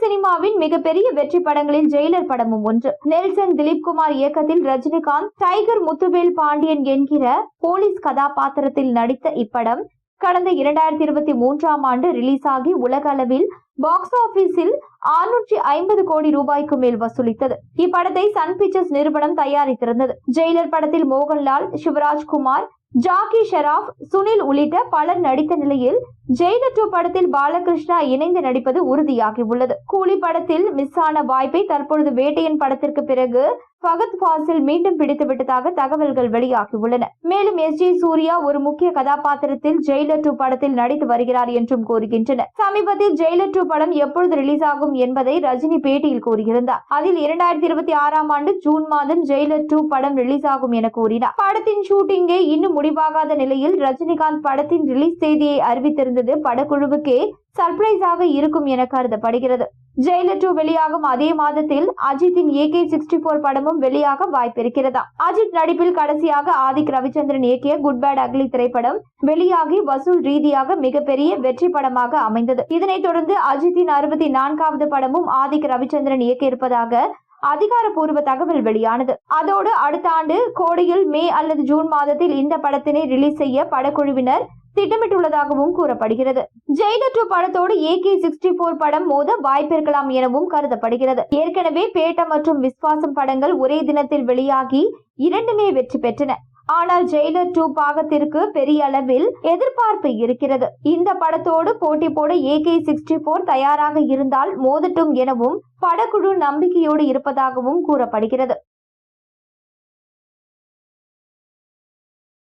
சினிமாவின் மிகப்பெரிய வெற்றி படங்களில் ஜெயிலர் படமும் ஒன்று. நெல்சன் திலீப் குமார் இயக்கத்தில் ரஜினிகாந்த் டைகர் முத்துவேல் பாண்டியன் என்கிற போலீஸ் கதாபாத்திரத்தில் நடித்த இப்படம் கடந்த இரண்டாயிரத்தி இருபத்தி மூன்றாம் ஆண்டு ரிலீஸ் ஆகி உலக அளவில் பாக்ஸ் ஆபீஸில் ஆறுநூற்றி ஐம்பது கோடி ரூபாய்க்கு மேல் வசூலித்தது. இப்படத்தை சன் பிக்சர்ஸ் நிறுவனம் தயாரித்திருந்தது. ஜெயிலர் படத்தில் மோகன்லால் சிவராஜ்குமார் ஜாக்கி ஷெராப் சுனில் உள்ளிட்ட பலர் நடித்த நிலையில் ஜெயிலர் டூ படத்தில் பாலகிருஷ்ணா இணைந்து நடிப்பது உறுதியாகி உள்ளது கூலி படத்தில் மிஸ் ஆன வாய்ப்பை தற்பொழுது வேட்டையன் படத்திற்கு பிறகு ஃபகத் ஃபாசில் மீண்டும் பிடித்து விட்டதாக தகவல்கள் வெளியாகியுள்ளன. மேலும் எஸ். ஜே. சூர்யா ஒரு முக்கிய கதாபாத்திரத்தில் ஜெயிலர் டூ படத்தில் நடித்து வருகிறார் என்றும் கூறுகின்றனர். சமீபத்தில் ஜெயிலர் டூ படம் எப்பொழுது ரிலீஸ் ஆகும் என்பதை ரஜினி பேட்டியில் கூறியிருந்தார். அதில் இரண்டாயிரத்தி இருபத்தி ஆறாம் ஆண்டு ஜூன் மாதம் ஜெயிலர் டூ படம் ரிலீஸ் ஆகும் என கூறினார். படத்தின் ஷூட்டிங்கே இன்னும் முடிவாகாத நிலையில் ரஜினிகாந்த் படத்தின் ரிலீஸ் தேதியை அறிவித்திருந்தது படக்குழுவுக்கே சர்ப்ரைஸாக இருக்கும் என கருதப்படுகிறது. ஜெயிலர் டூ வெளியாகும் அதே மாதத்தில் அஜித்தின் ஏகே சிக்ஸ்டி போர் படமும் வெளியாக வாய்ப்பிருக்கிறதா? அஜித் நடிப்பில் கடைசியாக ஆதிக் ரவிச்சந்திரன் இயக்கிய குட் பேட் அக்லி திரைப்படம் வெளியாகி வசூல் ரீதியாக மிகப்பெரிய வெற்றி படமாக அமைந்தது. இதனைத் தொடர்ந்து அஜித்தின் அறுபத்தி நான்காவது படமும் ஆதிக் ரவிச்சந்திரன் இயக்கியிருப்பதாக இருப்பதாக அதிகாரப்பூர்வ தகவல் வெளியானது. அதோடு அடுத்த ஆண்டு கோடையில் மே அல்லது ஜூன் மாதத்தில் இந்த படத்தினை ரிலீஸ் செய்ய படக்குழுவினர் திட்டமிட்டுள்ளதாகவும் கூறப்படுகிறது. ஜெயிலர் டூ படத்தோடு ஏகே சிக்ஸ்டி போர் படம் மோத வாய்ப்பிருக்கலாம் எனவும் கருதப்படுகிறது. ஏற்கனவே பேட்ட மற்றும் விஸ்வாசம் படங்கள் ஒரே தினத்தில் வெளியாகி இரண்டுமே வெற்றி பெற்றன. ஆனால் ஜெயிலர் டூ பாகத்திற்கு பெரிய அளவில் எதிர்பார்ப்பு இருக்கிறது. இந்த படத்தோடு போட்டி போட ஏகே சிக்ஸ்டி போர் தயாராக இருந்தால் மோதட்டும் எனவும் படக்குழு நம்பிக்கையோடு இருப்பதாகவும் கூறப்படுகிறது.